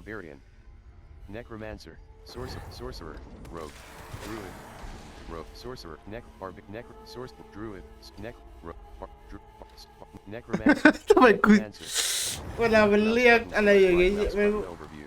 barbarian, necromancer, sorcerer, sorcerer, rogue, druid, rogue, sorcerer, nec, barb, nec, source, druid, s- nec, ro, bar, dru, s- necromancer, ทำไมกู necromancer. เวลามันเรียกอะไรอย่างงี้ Right mouse ไม่ button overview.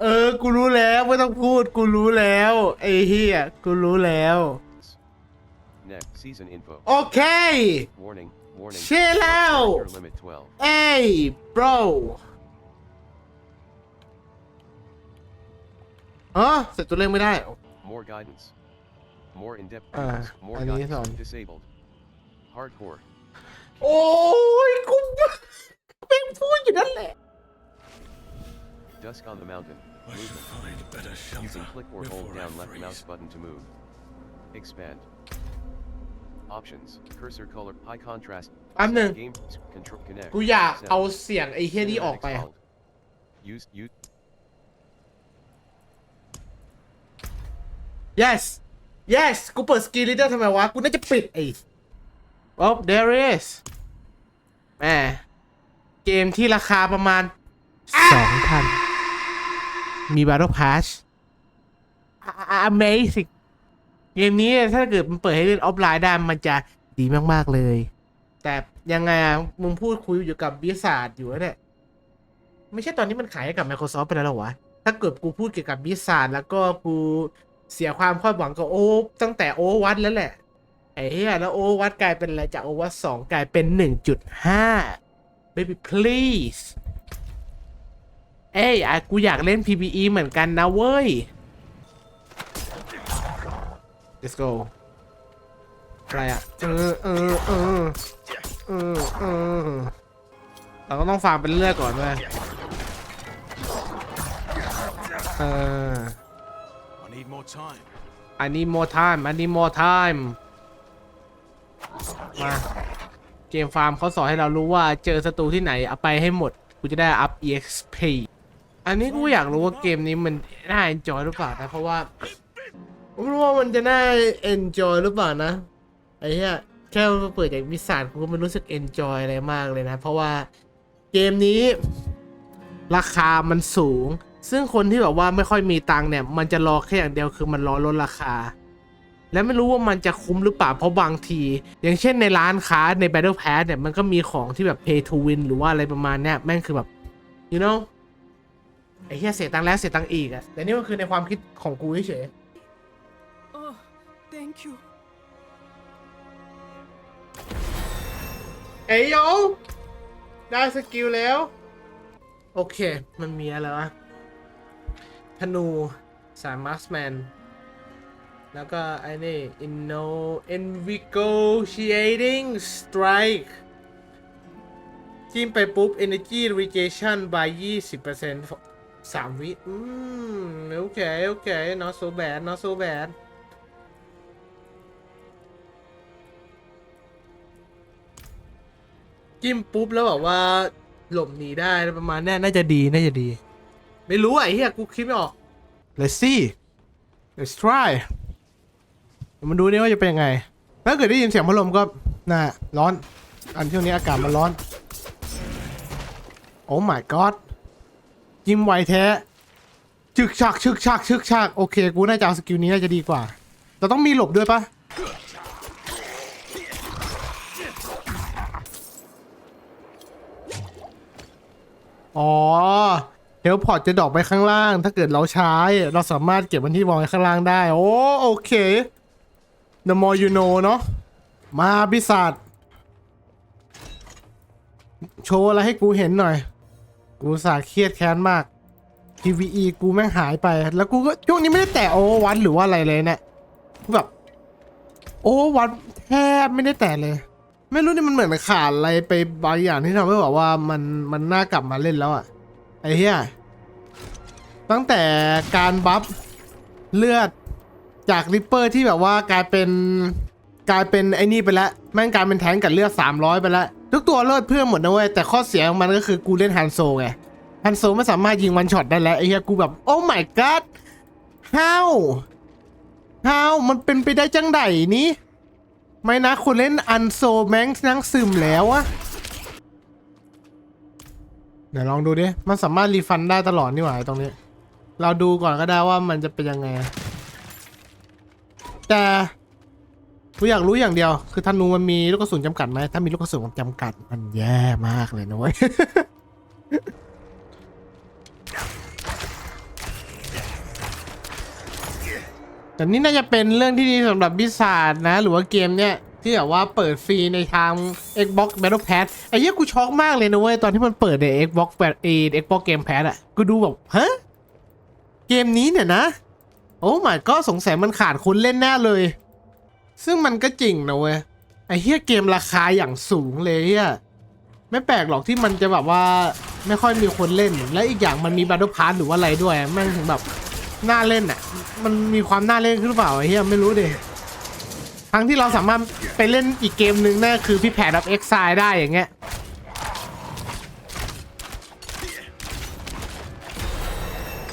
เออ กูรู้แล้วไม่ต้องพูด กูรู้แล้ว ไอ้เฮียกูรู้แล้ว Nec, season info. โอเค Warning, warning. เชื่อแล้ว Character limit 12. เอ้ ย bro อ๋อเสร็จตัวเลขไม่ได้ More guidance. More in-depth Ah, guidance. More I need guidance. on. Disabled. Hardcore. โอ้ยกูเป็นพูดอยู่นั่นแหละ Dusk on the mountain. I shall Movement. find better Using shelter click or hold before I down left freeze. mouse button to move. Expand. Options. Cursor color. High contrast. แป๊บหนึ่ง Game. Control. Connect. กูอยาก Sound. เอาเสียงไอ้เฮียนี่ออกไป Cinematics อะ alt. Use. Use. Yes yes กูเปิดสกีลีเดอร์ทำไมวะ กูน่าจะปิดไอ้ oh there is แหมเกมที่ราคาประมาณสองพันมี Battle Pass amazing เกมนี้ถ้าเกิดมันเปิดให้เล่นออฟไลน์ได้มันจะดีมาก ๆ เลย แต่ยังไงมึงพูดคุยอยู่กับบิสาดอยู่เนี่ยไม่ใช่ตอนนี้มันขายให้กับ Microsoft ไปแล้วเหรอวะ ถ้าเกิดกูพูดเกี่ยวกับบิสาดแล้วก็กู เสียความคาดหวังกับโอตั้งแต่โอวัตแล้วแหละ ไอ้เหี้ยแล้วโอวัตกลายเป็นอะไรจากโอวัตสองกลายเป็น 1.5 baby please เอ้ยอะกูอยากเล่น PVE เหมือนกันนะเว้ย let's go อะไรอะเออเออเออเออเออเราก็ต้องฟาร์มเป็นเรื่อยก่อนเว้ยเออ need more time. I need more time I need more time มาเกมฟาร์มเขาสอนให้เรารู้ว่าเจอศัตรูที่ไหนเอาไปให้หมด กูจะได้อัพ EXP อันนี้กูอยากรู้ว่าเกมนี้มันน่า enjoy หรือเปล่านะเพราะว่าไม่รู้ว่ามันจะน่า enjoy หรือเปล่านะไอ้เหี้ยแค่เปิดจากวิสานกูก็ไม่รู้สึก enjoy อะไรมากเลยนะ เพราะว่าเกมนี้ ราคามันสูง ซึ่งคนที่แบบว่าไม่ค่อยมีตังค์เนี่ย มันจะรอแค่อย่างเดียวคือมันรอลดราคา และไม่รู้ว่ามันจะคุ้มหรือเปล่าเพราะบางที อย่างเช่นในร้านค้าใน Battle Pass เนี่ยมันก็มีของที่แบบ pay to win หรือว่าอะไรประมาณเนี้ยแม่งคือแบบ you know ไอ้เหี้ยเสียตังค์แล้วเสียตังค์อีกอะแต่นี่มันคือในความคิดของกูเฉย Oh, thank you. ๆเอ้ยโยได้สกิลแล้ว โอเค มันมีอะไรวะ ธนูสามมาร์สแมน แล้วก็ไอ้นี่ inno invigorating strike จิ้มไปปุ๊บ energy regeneration by 20%สามวิอืม โอเค โอเค not so bad not so bad จิ้มปุ๊บแล้วแบบว่าหลบหนีได้ประมาณนี้น่าจะดี น่าจะดี ไม่รู้อะไอ้เหี้ยกูคิดไม่ออก let's see let's try เดี๋ยวมาดูนี่ว่าจะเป็นยังไง ถ้าเกิดได้ยินเสียงพัดลมก็น่าร้อน อันช่วงนี้อากาศมันร้อน โอ้ my god จิ้มไวแท้ชึกชักชึกชักชึกชักโอเค กูน่าจะเอาสกิลนี้น่าจะดีกว่าแต่ต้องมีหลบด้วยปะอ๋อ ฮลพอร์ตจะดรอกไปข้างล่าง ถ้าเกิดเราใช้ เราสามารถเก็บมันที่วางข้างล่างได้ โอ้โอเค The more you know เนาะมาพิศาจโชว์อะไรให้กูเห็นหน่อย กูสาเครียดแค้นมาก PVE กูแม่งหายไป แล้วกูก็ช่วงนี้ไม่ได้แตะโอวันหรือว่าอะไรเลยเนี่ยกูแบบ โอวันแทบไม่ได้แตะเลย ไม่รู้นี่มันเหมือนขาดอะไรไปบางอย่างที่ทำให้แบบว่ามันมันน่ากลับมาเล่นแล้วอะ ไอ้เหี้ยตั้งแต่การบัฟเลือดจากริปเปอร์ที่แบบว่ากลายเป็นกลายเป็นไอ้นี่ไปแล้วแม่งกลายเป็นแทงกับเลือด300 ไปแล้วทุกตัวเลือดเพื่อหมดนะเว้ยแต่ข้อเสียของมันก็คือกูเล่นฮันโซไงฮันโซไม่สามารถยิงวันช็อตได้แล้วไอ้เหี้ยกูแบบโอ้ my god how how มันเป็นไปได้จังไดนี้ไม่นะคนเล่นอันโซแม่งนั่งซึมแล้วอะ ดี๋ยวลองดูดิ มันสามารถรีฟันได้ตลอดนี่หว่าไอตรงนี้ เราดูก่อนก็ได้ว่ามันจะเป็นยังไง แต่กูอยากรู้อย่างเดียว คือธนูมันมีลูกกระสุนจำกัดไหม ถ้ามีลูกกระสุนจำกัด มันแย่มากเลยนะเว้ย แต่นี่น่าจะเป็นเรื่องที่ดีสำหรับบิสาดนะ หรือว่าเกมเนี้ย ที่แบบว่าเปิดฟรีในทาง Xbox Battle Pass ไอ้เหี้ยกูช็อกมากเลยนะเว้ย ตอนที่มันเปิดใน Xbox แบบเอ Xbox Game Pass อะกูดูแบบ ฮะ เกมนี้เนี่ยนะ โอ้ my ก็สงสัยมันขาดคนเล่นแน่เลย ซึ่งมันก็จริงนะเว้ย ไอ้เหี้ยเกมราคาอย่างสูงเลยเหี้ยไม่แปลกหรอกที่มันจะแบบว่าไม่ค่อยมีคนเล่น และอีกอย่างมันมี Battle Pass หรือว่าอะไรด้วยแม่งถึงแบบน่าเล่นอะ มันมีความน่าเล่นขึ้นหรือเปล่าไอ้เหี้ยไม่รู้ดิ ทั้งที่เราสามารถไปเล่นอีกเกมหนึ่งนั่นก็คือพี่แผนรับเอ็กซายได้อย่างเงี้ย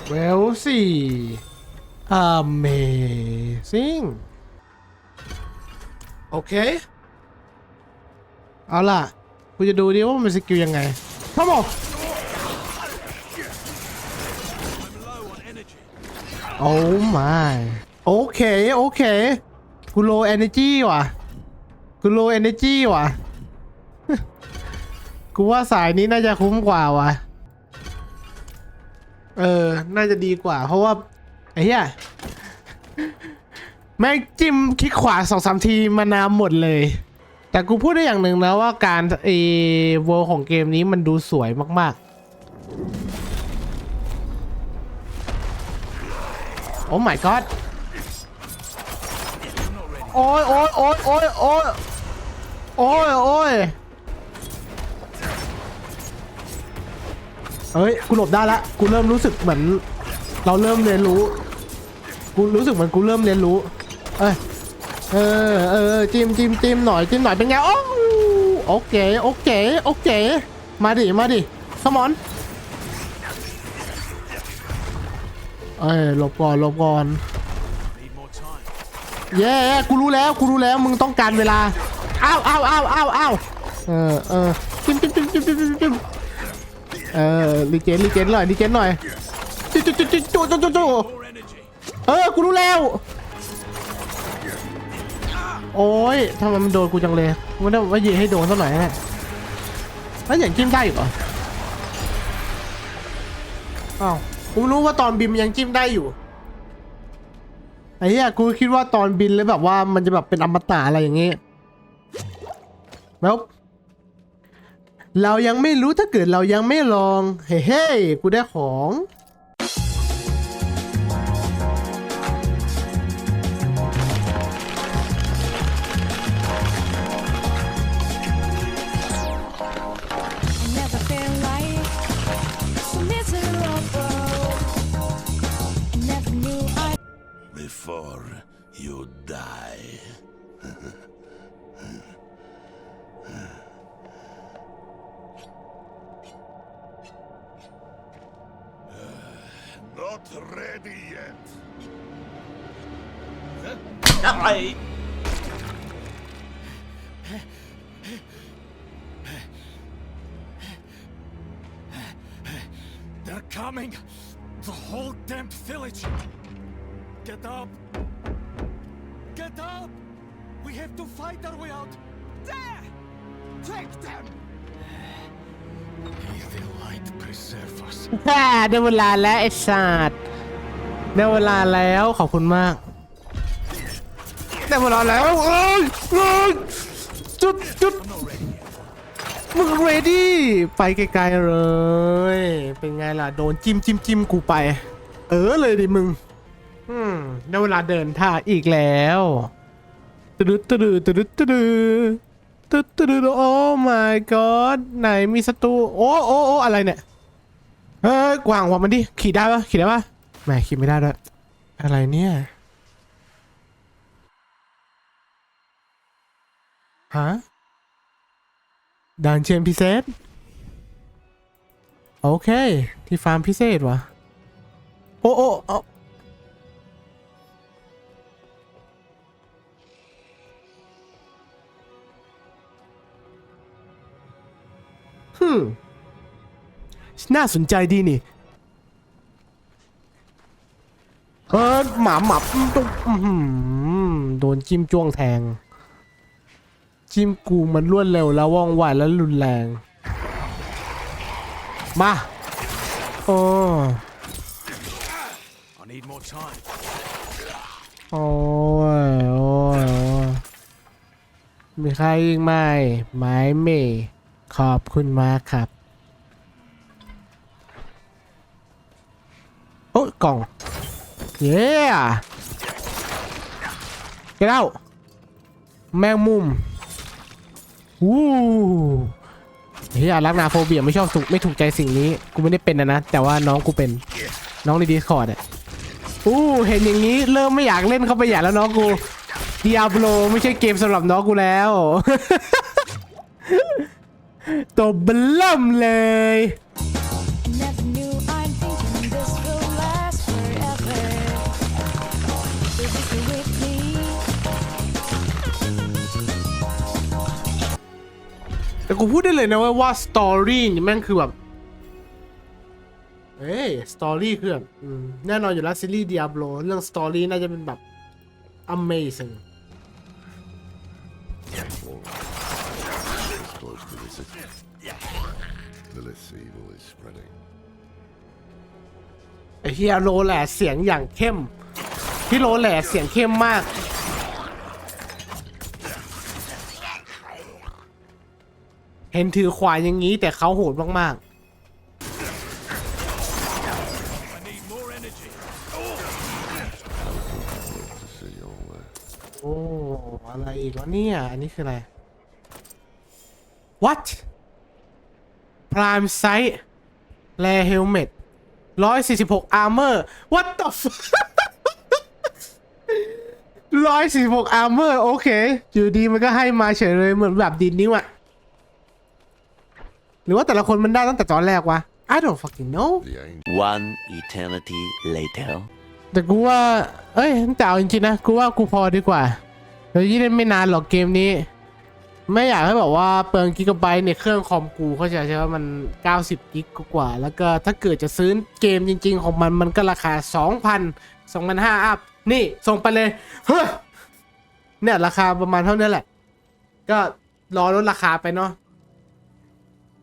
เวลสี่ Amazing โอเค เอาล่ะกูจะดูดิว่ามันเป็นสกิลยังไงพ่อหมอ I'm low on energy. โอ้ my โอเค โอเค กูโลเอเนจีว่ะกูโลเอเนจีว่ะ กูว่าสายนี้น่าจะคุ้มกว่าว่ะ เออ น่าจะดีกว่า เพราะว่า ไอ้เหี้ย แม่งจิ้มคลิกขวาสองสามทีมานาวหมดเลย แต่กูพูดได้อย่างหนึ่งนะว่าการเอเวลของเกมนี้มันดูสวยมาก ๆ โอ้ my god โอ้ยโอ้ยโอ้ยโอ้ยโอ้ยโอ้ยโอ้ยเฮ้ย กูหลบได้ละ กูเริ่มรู้สึกเหมือน เราเริ่มเรียนรู้ กูรู้สึกเหมือนกูเริ่มเรียนรู้ เอ้ย เออ เออจิ้มจิ้มจิ้มหน่อยจิ้มหน่อยเป็นไงโอ้โอเค โอเค โอเค มาดิ มาดิ สมอน เอ้ย หลบก่อน หลบก่อน เย้กูรู้แล้วกูรู้แล้วมึงต้องการเวลาอ้าวอ้าวอ้าวอ้าวอ้าวเออเออจิ้มจิ้มจิ้มจิ้มจิ้มจิ้มเออลิเกนลิเกนหน่อยลิเกนหน่อยจุ๊จุ๊จุ๊จุ๊จุ๊จุ๊เออกูรู้แล้วโอ้ยทำไมมันโดนกูจังเลยมันได้ว่ายิงให้โดนสักหน่อยฮะแล้วอย่างจิ้มได้อยู่เหรออ้าวกูรู้ว่าตอนบิมยังจิ้มได้อยู่ ไอ้เหี้ยกูคิดว่าตอนบินแล้วแบบว่ามันจะแบบเป็นอมตะอะไรอย่างงี้แล้วเรายังไม่รู้ถ้าเกิดเรายังไม่ลอง เฮ้เฮ้กูได้ของ Not ready yet. They're coming. The whole damn village. Get up. Get up. We have to fight our way out. There. Take them. แค่ได้เวลาแล้วไอ้สัตว์ได้เวลาแล้วขอบคุณมากได้เวลาแล้วเอ้ยเอ้ยจุดจุดมึงเรดี้ไปไกลๆเลย เป็นไงล่ะ โดนจิ้มจิ้มจิ้มกูไป เออเลยดิมึง อืมได้เวลาเดินท่าอีกแล้ว ตึ๊ดตึ๊ดตึ๊ดตึ๊ด ตึ๊ดตึ๊ดโอ้ my god ไหนมีศัตรูโอ้โอ้โอ้อะไรเนี่ยเฮ้ยกวางหัวมันดิขี่ได้ปะขี่ได้ปะแหมขี่ไม่ได้ด้วยอะไรเนี่ยฮะด่านเชนพิเศษ โอเค ที่ฟาร์มพิเศษวะโอ้โอ้ น่าสนใจดีนี่เออหมาหมับตรงอื้อหือโดนจิ้มจ้วงแทง จิ้มกูมันรวดเร็วแล้วว่องไวและรุนแรง มาโอ้ I need more time. โอ้ยโอ้ยโอ้ยมีใครอีกไหมไม่มีขอบคุณมากครับ โอ้ยกล่อง เย้เก้าแมงมุมวู้เฮียรักนาโฟเบียไม่ชอบถูกไม่ถูกใจสิ่งนี้ กูไม่ได้เป็นนะนะ แต่ว่าน้องกูเป็นน้องในดีสคอร์ดอะอู้เห็นอย่างนี้เริ่มไม่อยากเล่นเข้าไปใหญ่แล้วน้องกู Diablo ไม่ใช่เกมสำหรับน้องกูแล้วตัวเบล่มเลย แต่กูพูดได้เลยนะว่าว่าสตอรี่นี่แม่งคือแบบเฮ้ยสตอรี่คือแบบอืมแน่นอนอยู่แล้วซีรีส์ Diablo เรื่องสตอรี่น่าจะเป็นแบบ amazing close to the city. The less evil is spreading. ไอ้เฮียโรแหล่เสียงอย่างเข้ม พี่โรแหล่เสียงเข้มมาก เห็นถือขวานอย่างนี้แต่เขาโหดมากๆโอ้ อะไรอีกวะเนี่ย อันนี้คืออะไร what prime sight rare helmet 146 armor what the fuck 146 armor โอเค อยู่ดีมันก็ให้มาเฉยเลยเหมือนแบบดินนิ้วอะ หรือว่าแต่ละคนมันได้ตั้งแต่ตอนแรกวะ I don't fucking know The angel. One eternity later. แต่กูว่า เอ้ยแต่เอาจริงๆนะ กูว่ากูพอดีกว่าเดี๋ยวยี่เล่นไม่นานหรอกเกมนี้ ไม่อยากให้แบบว่าเปลืองกิกะไบต์ในเครื่องคอมกูเข้าใจใช่ไหมมัน 90 กิกกว่า แล้วก็ถ้าเกิดจะซื้อเกมจริง ๆ ของมันมันก็ราคา 2,000 2,500อัพ นี่ส่งไปเลยเฮ้ยเนี่ยราคาประมาณเท่านี้แหละ ก็รอลดราคาไปเนาะ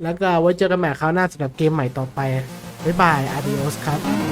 แล้วก็ไว้เจอกันใหม่คราวหน้าสำหรับเกมใหม่ต่อไป บ๊ายบายอาดิโอสครับ